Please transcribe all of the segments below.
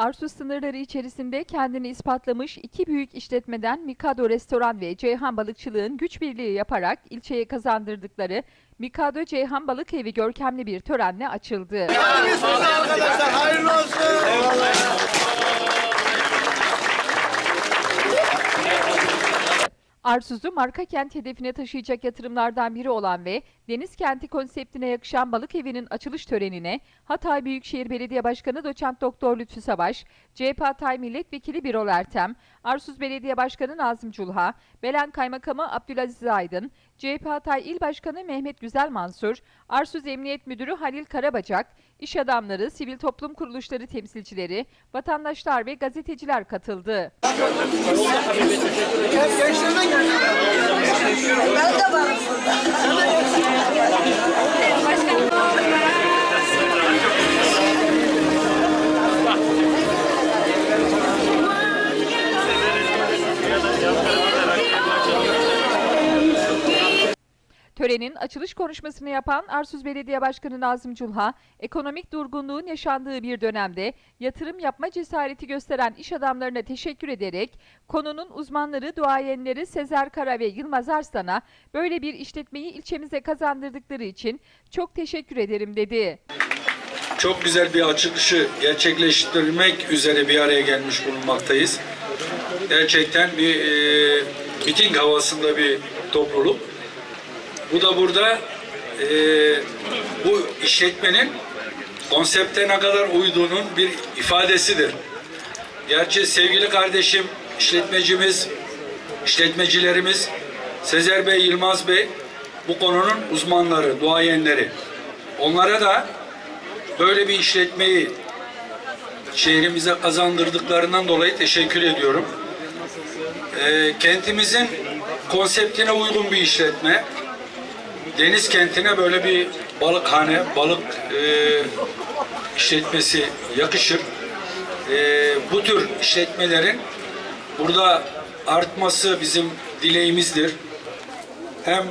Arsuz sınırları içerisinde kendini ispatlamış iki büyük işletmeden Mikado Restoran ve Ceyhan Balıkçılığın güç birliği yaparak ilçeye kazandırdıkları Mikado Ceyhan Balık Evi görkemli bir törenle açıldı. arkadaşlar hayırlı olsun. Arsuz'u marka kent hedefine taşıyacak yatırımlardan biri olan ve deniz kenti konseptine yakışan balık evinin açılış törenine Hatay Büyükşehir Belediye Başkanı Doçent Doktor Lütfü Savaş, CHP Hatay Milletvekili Birol Ertem, Arsuz Belediye Başkanı Nazım Culha, Belen Kaymakamı Abdülaziz Aydın, CHP Hatay İl Başkanı Mehmet Güzel Mansur, Arsuz Emniyet Müdürü Halil Karabacak, iş adamları, sivil toplum kuruluşları temsilcileri, vatandaşlar ve gazeteciler katıldı. Törenin açılış konuşmasını yapan Arsuz Belediye Başkanı Nazım Culha, ekonomik durgunluğun yaşandığı bir dönemde yatırım yapma cesareti gösteren iş adamlarına teşekkür ederek konunun uzmanları, duayenleri Sezer Kara ve Yılmaz Arslan'a böyle bir işletmeyi ilçemize kazandırdıkları için çok teşekkür ederim dedi. çok güzel bir açılışı gerçekleştirmek üzere bir araya gelmiş bulunmaktayız. Gerçekten bir e, miting havasında bir topluluk. Bu da burada e, bu işletmenin konsepte ne kadar uyduğunun bir ifadesidir. Gerçi sevgili kardeşim, işletmecimiz, işletmecilerimiz Sezer Bey, Yılmaz Bey bu konunun uzmanları, duayenleri. Onlara da böyle bir işletmeyi şehrimize kazandırdıklarından dolayı teşekkür ediyorum. Ee, kentimizin konseptine uygun bir işletme. Deniz kentine böyle bir balıkhane, balık e, işletmesi yakışır. E, bu tür işletmelerin burada artması bizim dileğimizdir. Hem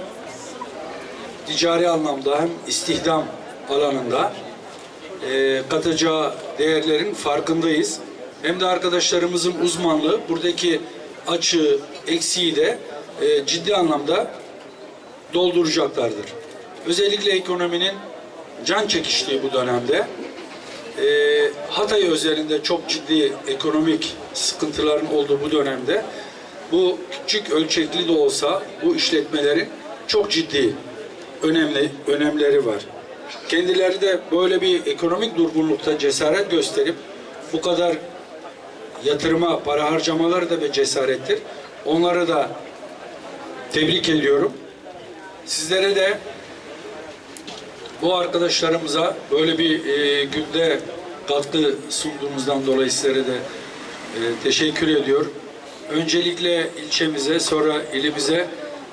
ticari anlamda hem istihdam alanında e, katacağı değerlerin farkındayız. Hem de arkadaşlarımızın uzmanlığı buradaki açığı, eksiği de e, ciddi anlamda dolduracaklardır. Özellikle ekonominin can çekiştiği bu dönemde e, Hatay özelinde çok ciddi ekonomik sıkıntıların olduğu bu dönemde bu küçük ölçekli de olsa bu işletmelerin çok ciddi önemli önemleri var. Kendileri de böyle bir ekonomik durgunlukta cesaret gösterip bu kadar yatırıma para harcamaları da bir cesarettir. Onları da tebrik ediyorum. Sizlere de bu arkadaşlarımıza böyle bir e, günde katkı sunduğumuzdan dolayı sizlere de e, teşekkür ediyor. Öncelikle ilçemize sonra ilimize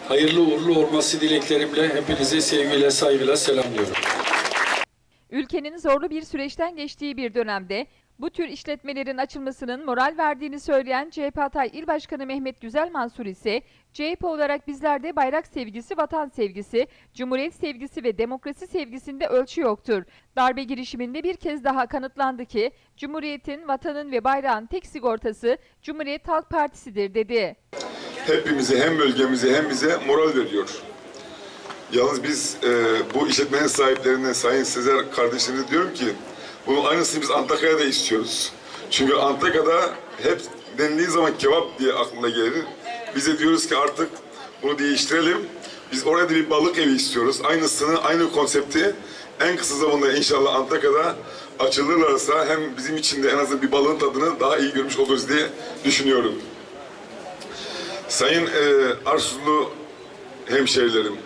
hayırlı uğurlu olması dileklerimle hepinize sevgiyle saygıyla selamlıyorum. Ülkenin zorlu bir süreçten geçtiği bir dönemde bu tür işletmelerin açılmasının moral verdiğini söyleyen CHP Hatay İl Başkanı Mehmet Güzel Mansur ise CHP olarak bizlerde bayrak sevgisi, vatan sevgisi, cumhuriyet sevgisi ve demokrasi sevgisinde ölçü yoktur. Darbe girişiminde bir kez daha kanıtlandı ki Cumhuriyetin, vatanın ve bayrağın tek sigortası Cumhuriyet Halk Partisi'dir dedi. hepimize hem bölgemize hem bize moral veriyor. Yalnız biz e, bu işletmenin sahiplerine Sayın Sezer kardeşimize diyorum ki bunun aynısını biz Antakya'da istiyoruz. Çünkü Antakya'da hep dendiği zaman kebap diye aklına gelir. Biz de diyoruz ki artık bunu değiştirelim. Biz orada bir balık evi istiyoruz. Aynısını, aynı konsepti en kısa zamanda inşallah Antakya'da açılırlarsa hem bizim için de en azından bir balığın tadını daha iyi görmüş oluruz diye düşünüyorum. Sayın e, Arsuzlu hemşehrilerim,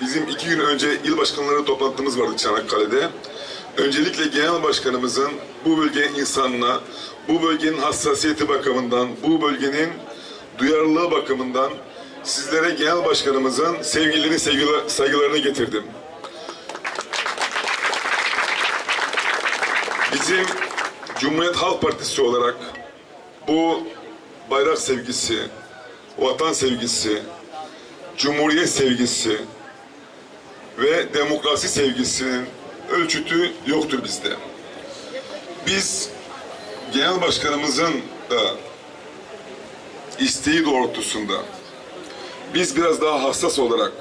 bizim iki gün önce il başkanları toplantımız vardı Çanakkale'de. Öncelikle genel başkanımızın bu bölge insanına, bu bölgenin hassasiyeti bakımından, bu bölgenin duyarlılığı bakımından sizlere genel başkanımızın sevgilerini, sevgili- saygılarını getirdim. Bizim Cumhuriyet Halk Partisi olarak bu bayrak sevgisi, vatan sevgisi, cumhuriyet sevgisi ve demokrasi sevgisinin ölçütü yoktur bizde. Biz Genel Başkanımızın da isteği doğrultusunda biz biraz daha hassas olarak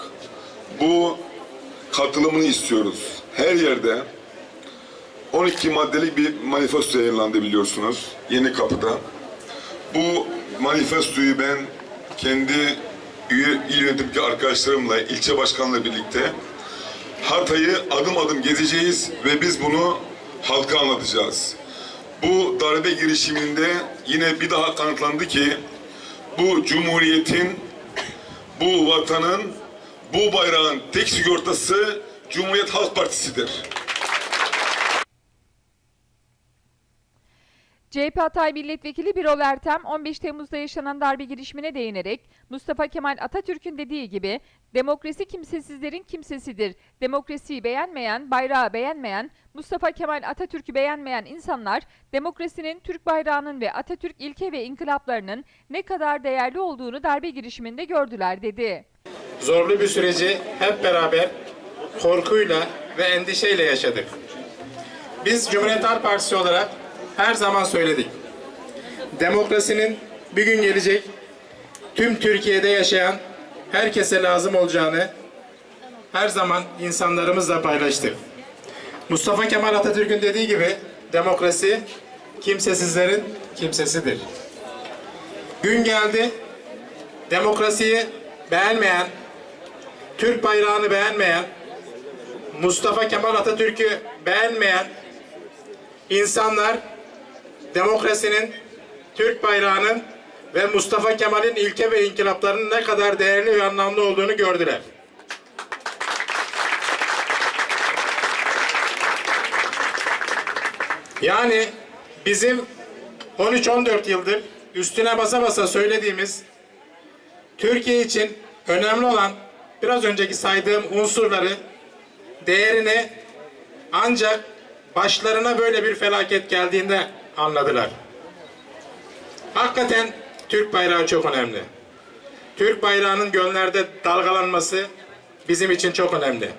bu katılımını istiyoruz. Her yerde 12 maddelik bir manifesto yayınlandı biliyorsunuz Yeni Kapı'da. Bu manifestoyu ben kendi üye, il yönetimdeki arkadaşlarımla, ilçe başkanla birlikte Hatay'ı adım adım gezeceğiz ve biz bunu halka anlatacağız. Bu darbe girişiminde yine bir daha kanıtlandı ki bu cumhuriyetin, bu vatanın, bu bayrağın tek sigortası Cumhuriyet Halk Partisi'dir. CHP Hatay Milletvekili Birol Ertem 15 Temmuz'da yaşanan darbe girişimine değinerek Mustafa Kemal Atatürk'ün dediği gibi demokrasi kimsesizlerin kimsesidir. Demokrasiyi beğenmeyen, bayrağı beğenmeyen, Mustafa Kemal Atatürk'ü beğenmeyen insanlar demokrasinin, Türk bayrağının ve Atatürk ilke ve inkılaplarının ne kadar değerli olduğunu darbe girişiminde gördüler dedi. Zorlu bir süreci hep beraber korkuyla ve endişeyle yaşadık. Biz Cumhuriyet Halk Partisi olarak her zaman söyledik. Demokrasinin bir gün gelecek tüm Türkiye'de yaşayan herkese lazım olacağını her zaman insanlarımızla paylaştık. Mustafa Kemal Atatürk'ün dediği gibi demokrasi kimsesizlerin kimsesidir. Gün geldi demokrasiyi beğenmeyen, Türk bayrağını beğenmeyen, Mustafa Kemal Atatürk'ü beğenmeyen insanlar demokrasinin, Türk bayrağının ve Mustafa Kemal'in ilke ve inkılaplarının ne kadar değerli ve anlamlı olduğunu gördüler. Yani bizim 13-14 yıldır üstüne basa basa söylediğimiz Türkiye için önemli olan biraz önceki saydığım unsurları, değerini ancak başlarına böyle bir felaket geldiğinde anladılar. Hakikaten Türk bayrağı çok önemli. Türk bayrağının gönlerde dalgalanması bizim için çok önemli.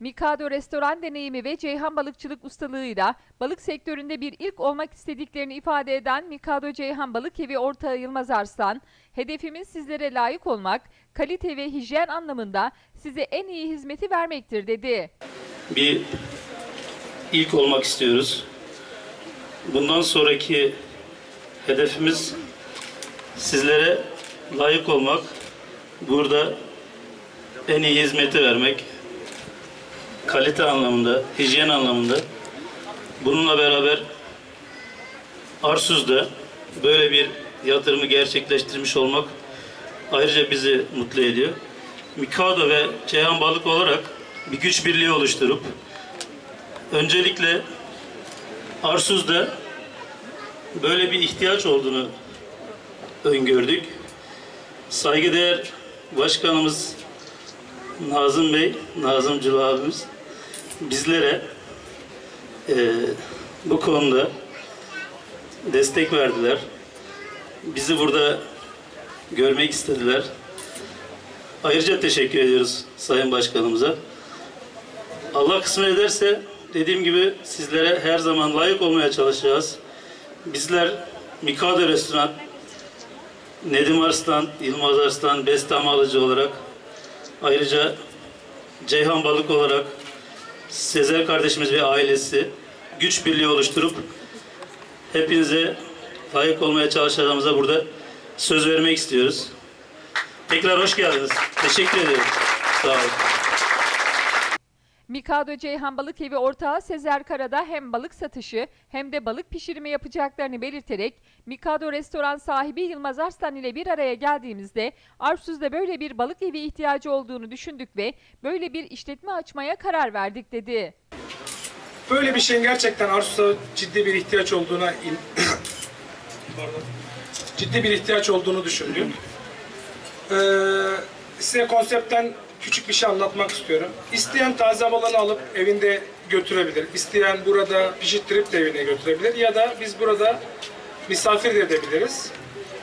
Mikado restoran deneyimi ve Ceyhan balıkçılık ustalığıyla balık sektöründe bir ilk olmak istediklerini ifade eden Mikado Ceyhan Balık Evi ortağı Yılmaz Arslan, hedefimiz sizlere layık olmak, kalite ve hijyen anlamında size en iyi hizmeti vermektir dedi. bir ilk olmak istiyoruz. Bundan sonraki hedefimiz sizlere layık olmak, burada en iyi hizmeti vermek, kalite anlamında, hijyen anlamında. Bununla beraber Arsuz'da böyle bir yatırımı gerçekleştirmiş olmak ayrıca bizi mutlu ediyor. Mikado ve Ceyhan Balık olarak bir güç birliği oluşturup öncelikle Arsuz'da böyle bir ihtiyaç olduğunu öngördük. Saygıdeğer Başkanımız Nazım Bey, Nazım Cılı abimiz bizlere eee, bu konuda destek verdiler. Bizi burada görmek istediler. Ayrıca teşekkür ediyoruz Sayın Başkanımıza. Allah kısmet ederse dediğim gibi sizlere her zaman layık olmaya çalışacağız. Bizler Mikado Restoran, Nedim Arslan, Yılmaz Arslan, Bestam Alıcı olarak ayrıca Ceyhan Balık olarak Sezer kardeşimiz ve ailesi güç birliği oluşturup hepinize layık olmaya çalışacağımıza burada söz vermek istiyoruz. Tekrar hoş geldiniz. Teşekkür ediyorum. Sağ olun. Mikado Ceyhan Balık Evi ortağı Sezer Karada hem balık satışı hem de balık pişirimi yapacaklarını belirterek Mikado restoran sahibi Yılmaz Arslan ile bir araya geldiğimizde Arsuz'da böyle bir balık evi ihtiyacı olduğunu düşündük ve böyle bir işletme açmaya karar verdik dedi. Böyle bir şeyin gerçekten Arsus'a ciddi bir ihtiyaç olduğuna Pardon. ciddi bir ihtiyaç olduğunu düşündüm. Ee, size konseptten küçük bir şey anlatmak istiyorum. İsteyen taze balığını alıp evinde götürebilir. İsteyen burada pişirttirip de evine götürebilir. Ya da biz burada misafir de edebiliriz.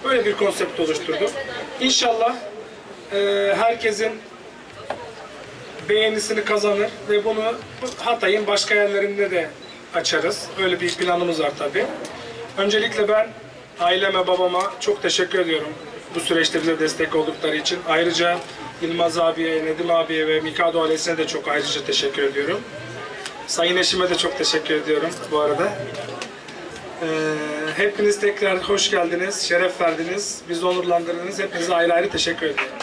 Böyle bir konsept oluşturduk. İnşallah e, herkesin beğenisini kazanır ve bunu Hatay'ın başka yerlerinde de açarız. Öyle bir planımız var tabii. Öncelikle ben aileme, babama çok teşekkür ediyorum. Bu süreçte bize destek oldukları için. Ayrıca Yılmaz abiye, Nedim abiye ve Mikado ailesine de çok ayrıca teşekkür ediyorum. Sayın eşime de çok teşekkür ediyorum bu arada. Ee, hepiniz tekrar hoş geldiniz, şeref verdiniz, bizi onurlandırdınız. Hepinize ayrı ayrı teşekkür ediyorum.